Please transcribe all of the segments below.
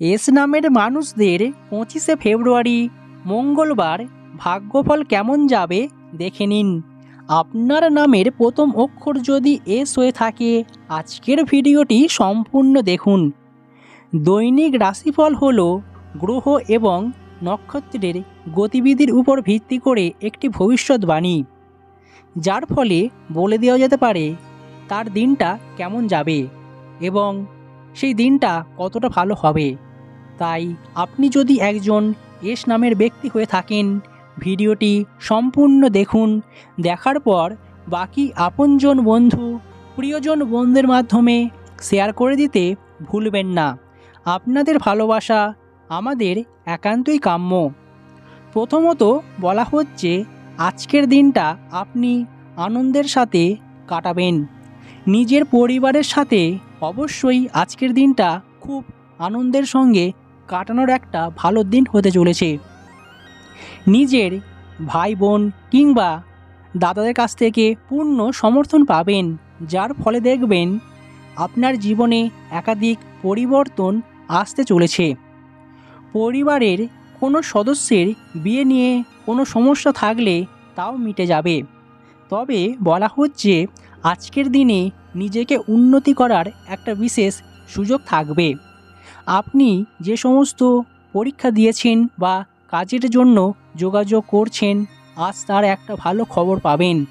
S নামের মানুষদের পঁচিশে ফেব্রুয়ারি, মঙ্গলবার ভাগ্যফল কেমন যাবে দেখে নিন। আপনার নামের প্রথম অক্ষর যদি এস হয়ে থাকে, আজকের ভিডিওটি সম্পূর্ণ দেখুন। দৈনিক রাশিফল হল গ্রহ এবং নক্ষত্রের গতিবিধির উপর ভিত্তি করে একটি ভবিষ্যৎবাণী, যার ফলে বলে দেওয়া যেতে পারে তার দিনটা কেমন যাবে এবং সেই দিনটা কতটা ভালো হবে। তাই আপনি যদি একজন এস নামের ব্যক্তি হয়ে থাকেন, ভিডিওটি সম্পূর্ণ দেখুন, দেখার পর বাকি আপনজন বন্ধু, প্রিয়জন বন্ধুদের মাধ্যমে শেয়ার করে দিতে ভুলবেন না। আপনাদের ভালোবাসা আমাদের একান্তই কাম্য। প্রথমত বলা হচ্ছে, আজকের দিনটা আপনি আনন্দের সাথে কাটাবেন। নিজের পরিবারের সাথে অবশ্যই আজকের দিনটা খুব আনন্দের সঙ্গে কাটানোর একটা ভালো দিন হতে চলেছে। নিজের ভাই বোন কিংবা দাদাদের কাছ থেকে পূর্ণ সমর্থন পাবেন, যার ফলে দেখবেন আপনার জীবনে একাধিক পরিবর্তন আসতে চলেছে। পরিবারের কোনো সদস্যের বিয়ে নিয়ে কোনো সমস্যা থাকলে তাও মিটে যাবে। তবে বলা হচ্ছে, আজকের দিনে নিজেকে উন্নতি করার একটা বিশেষ সুযোগ থাকবে। আপনি যে সমস্ত পরীক্ষা দিয়েছেন বা কাজের জন্য যোগাযোগ করছেন, আজ তার একটা ভালো খবর পাবেন।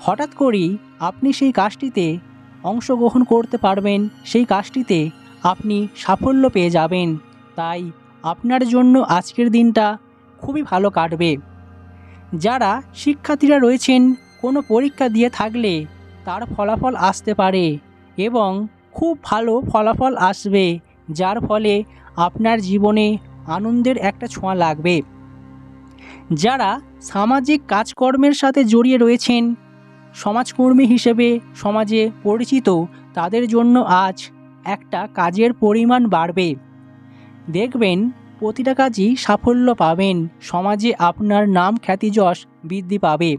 হঠাৎ করেই আপনি সেই কাজটিতে অংশগ্রহণ করতে পারবেন, সেই কাজটিতে আপনি সাফল্য পেয়ে যাবেন। তাই আপনার জন্য আজকের দিনটা খুবই ভালো কাটবে। যারা শিক্ষার্থীরা রয়েছেন, কোনো পরীক্ষা দিয়ে থাকলে তার ফলাফল আসতে পারে এবং খুব ভালো ফলাফল আসবে। যার ফলে আপনার জীবনে আনন্দের একটা ছোঁয়া লাগবে। যারা সামাজিক কাজকর্মের সাথে জড়িয়ে রয়েছেন, সমাজকর্মী হিসেবে সমাজে পরিচিত, তাদের জন্য আজ একটা কাজের পরিমাণ বাড়বে। দেখবেন প্রতিটা কাজই সাফল্য পাবেন, সমাজে আপনার নাম খ্যাতি যশ বৃদ্ধি পাবে।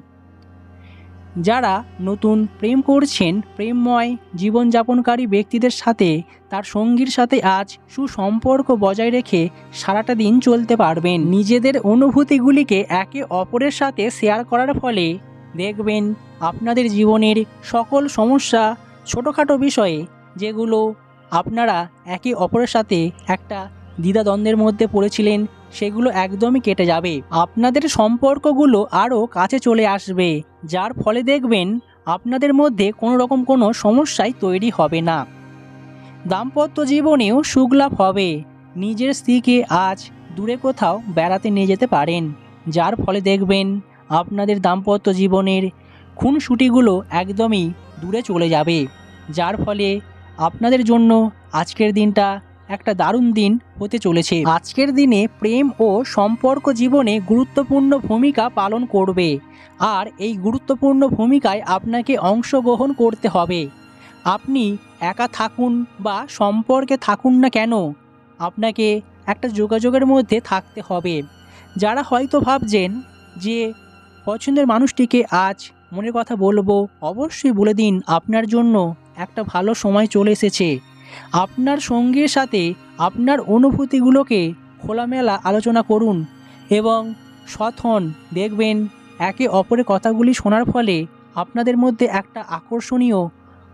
যারা নতুন প্রেম করছেন, প্রেমময় জীবনযাপনকারী ব্যক্তিদের সাথে, তার সঙ্গীর সাথে আজ সুসম্পর্ক বজায় রেখে সারাটা দিন চলতে পারবেন। নিজেদের অনুভূতিগুলিকে একে অপরের সাথে শেয়ার করার ফলে দেখবেন আপনাদের জীবনের সকল সমস্যা ছোটোখাটো বিষয়ে, যেগুলো আপনারা একে অপরের সাথে একটা দ্বিধাদ্বন্দ্বের মধ্যে পড়েছিলেন সেগুলো একদমই কেটে যাবে। আপনাদের সম্পর্কগুলো আরও কাছে চলে আসবে, যার ফলে দেখবেন আপনাদের মধ্যে কোনো রকম কোনো সমস্যাই তৈরি হবে না। দাম্পত্য জীবনেও সুখলাভ হবে। নিজের স্ত্রীকে আজ দূরে কোথাও বেড়াতে নিয়ে যেতে পারেন, যার ফলে দেখবেন আপনাদের দাম্পত্য জীবনের খুনসুটিগুলো একদমই দূরে চলে যাবে, যার ফলে আপনাদের জন্য আজকের দিনটা একটা দারুণ দিন হতে চলেছে। আজকের দিনে প্রেম ও সম্পর্ক জীবনে গুরুত্বপূর্ণ ভূমিকা পালন করবে। আর এই গুরুত্বপূর্ণ ভূমিকায় আপনাকে অংশগ্রহণ করতে হবে। আপনি একা থাকুন বা সম্পর্কে থাকুন না কেন, আপনাকে একটা যোগাযোগের মধ্যে থাকতে হবে। যারা হয়তো ভাবছেন যে পছন্দের মানুষটিকে আজ মনের কথা বলব, অবশ্যই বলে দিন, আপনার জন্য একটা ভালো সময় চলে এসেছে। আপনার সঙ্গীর সাথে আপনার অনুভূতিগুলোকে খোলামেলা আলোচনা করুন এবং সৎ হন। দেখবেন একে অপরের কথাগুলি শোনার ফলে আপনাদের মধ্যে একটা আকর্ষণীয়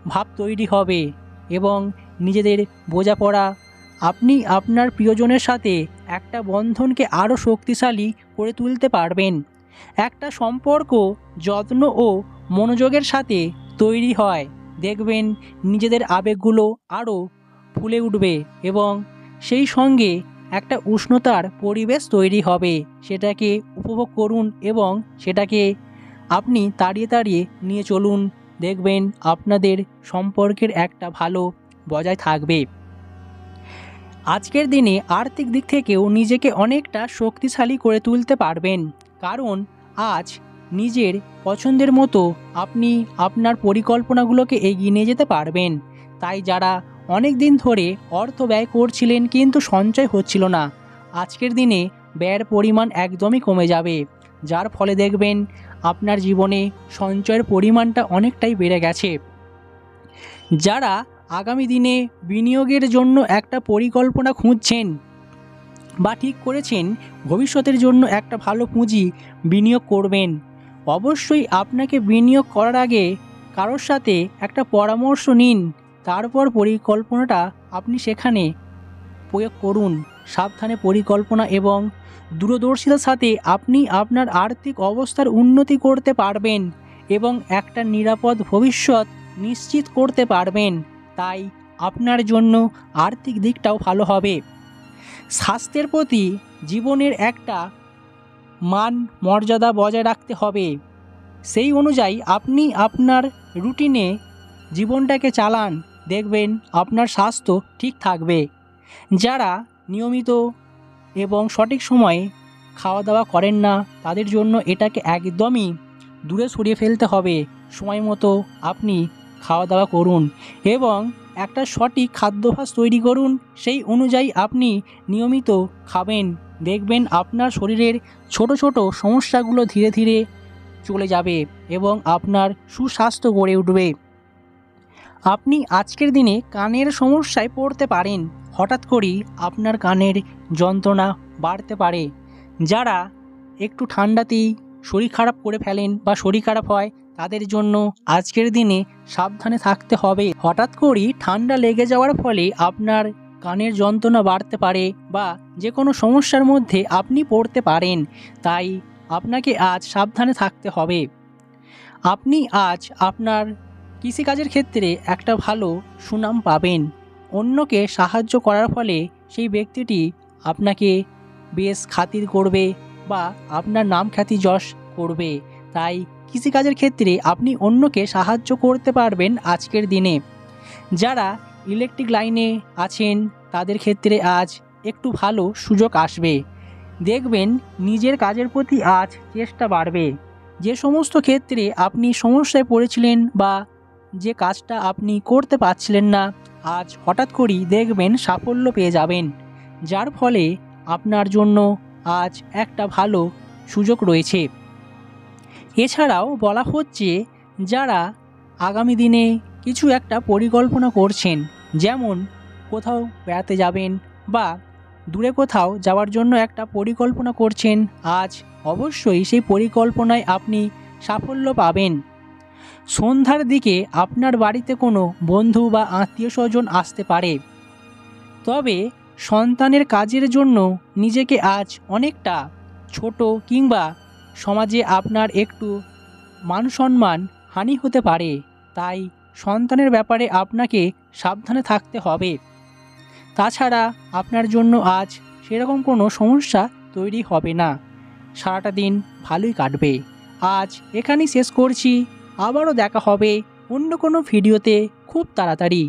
ভাব তৈরি হবে এবং নিজেদের বোঝাপড়া, আপনি আপনার প্রিয়জনের সাথে একটা বন্ধনকে আরও শক্তিশালী করে তুলতে পারবেন। একটা সম্পর্ক, যত্ন ও মনোযোগের সাথে তৈরি হয়। দেখবেন নিজেদের আবেগগুলো আরও ফুলে উঠবে এবং সেই সঙ্গে একটা উষ্ণতার পরিবেশ তৈরি হবে। সেটাকে উপভোগ করুন এবং সেটাকে আপনি তাড়িয়ে তাড়িয়ে নিয়ে চলুন। দেখবেন আপনাদের সম্পর্কের একটা ভালো বজায় থাকবে। আজকের দিনে আর্থিক দিক থেকেও নিজেকে অনেকটা শক্তিশালী করে তুলতে পারবেন। কারণ আজ নিজের পছন্দের মতো আপনি আপনার পরিকল্পনাগুলোকে এগিয়ে নিয়ে যেতে পারবেন। তাই যারা অনেক দিন ধরে অর্থ ব্যয় করছিলেন কিন্তু সঞ্চয় হচ্ছিল না, আজকের দিনে ব্যয়ের পরিমাণ একদমই কমে যাবে। যার ফলে দেখবেন আপনার জীবনে সঞ্চয়ের পরিমাণটা অনেকটাই বেড়ে গেছে। যারা আগামী দিনে বিনিয়োগের জন্য একটা পরিকল্পনা খুঁজছেন বা ঠিক করেছেন, ভবিষ্যতের জন্য একটা ভালো পুঁজি বিনিয়োগ করবেন অবশ্যই আপনাকে বিনিয়োগ করার আগে কারোর সাথে একটা পরামর্শ নিন। তারপর পরিকল্পনাটা আপনি সেখানে প্রয়োগ করুন। সাবধানে পরিকল্পনা এবং দূরদর্শিতার সাথে আপনি আপনার আর্থিক অবস্থার উন্নতি করতে পারবেন এবং একটা নিরাপদ ভবিষ্যৎ নিশ্চিত করতে পারবেন। তাই আপনার জন্য আর্থিক দিকটাও ভালো হবে। স্বাস্থ্যের প্রতি জীবনের একটা মান, মর্যাদা বজায় রাখতে হবে। সেই অনুযায়ী আপনি আপনার রুটিনে জীবনটাকে চালান, দেখবেন আপনার স্বাস্থ্য ঠিক থাকবে। যারা নিয়মিত এবং সঠিক সময়ে খাওয়া দাওয়া করেন না, তাদের জন্য এটাকে একদমই দূরে সরিয়ে ফেলতে হবে। সময় মতো আপনি খাওয়া দাওয়া করুন এবং একটা সঠিক খাদ্যাভ্যাস তৈরি করুন। সেই অনুযায়ী আপনি নিয়মিত খাবেন। দেখবেন আপনার শরীরের ছোট ছোট সমস্যাগুলো ধীরে ধীরে চলে যাবে এবং আপনার সুস্বাস্থ্য গড়ে উঠবে। আপনি আজকের দিনে কানের সমস্যায় পড়তে পারেন। হঠাৎ করেই আপনার কানের যন্ত্রণা বাড়তে পারে, যারা একটু ঠান্ডাতেই শরীর খারাপ করে ফেলেন বা শরীর খারাপ হয়, তাদের জন্য আজকের দিনে সাবধানে থাকতে হবে। হঠাৎ করেই ঠান্ডা লেগে যাওয়ার ফলে আপনার কানের যন্ত্রণা বাড়তে পারে বা যে কোনো সমস্যার মধ্যে আপনি পড়তে পারেন, তাই আপনাকে আজ সাবধানে থাকতে হবে। আপনি আজ আপনার কৃষিকাজের ক্ষেত্রে একটা ভালো সুনাম পাবেন। অন্যকে সাহায্য করার ফলে সেই ব্যক্তিটি আপনাকে বেশ খাতির করবে বা আপনার নাম খ্যাতি যশ করবে। তাই কৃষিকাজের ক্ষেত্রে আপনি অন্যকে সাহায্য করতে পারবেন আজকের দিনে। যারা ইলেকট্রিক লাইনে আছেন, তাদের ক্ষেত্রে আজ একটু ভালো সুযোগ আসবে। দেখবেন, নিজের কাজের প্রতি আজ চেষ্টা বাড়বে। যে সমস্ত ক্ষেত্রে আপনি সমস্যায় পড়েছিলেন বা যে কাজটা আপনি করতে পারছিলেন না, আজ হঠাৎ করেই দেখবেন সাফল্য পেয়ে যাবেন। যার ফলে আপনার জন্য আজ একটা ভালো সুযোগ রয়েছে। এছাড়াও বলা হচ্ছে, যারা আগামী দিনে কিছু একটা পরিকল্পনা করছেন যেমন কোথাও বেড়াতে যাবেন বা দূরে কোথাও যাওয়ার জন্য একটা পরিকল্পনা করছেন, আজ অবশ্যই সেই পরিকল্পনায় আপনি সাফল্য পাবেন। সন্ধ্যার দিকে আপনার বাড়িতে কোনো বন্ধু বা আত্মীয় স্বজন আসতে পারে। তবে সন্তানের কাজের জন্য নিজেকে আজ অনেকটা ছোট কিংবা সমাজে আপনার একটু মান সম্মান হানি হতে পারে, তাই সন্তানের ব্যাপারে আপনাকে সাবধানে থাকতে হবে। তাছাড়া আপনার জন্য আজ সেরকম কোনো সমস্যা তৈরি হবে না। সারাটা দিন ভালোই কাটবে। আজ এখানেই শেষ করছি। আবারও দেখা হবে অন্য কোনো ভিডিওতে খুব তাড়াতাড়ি।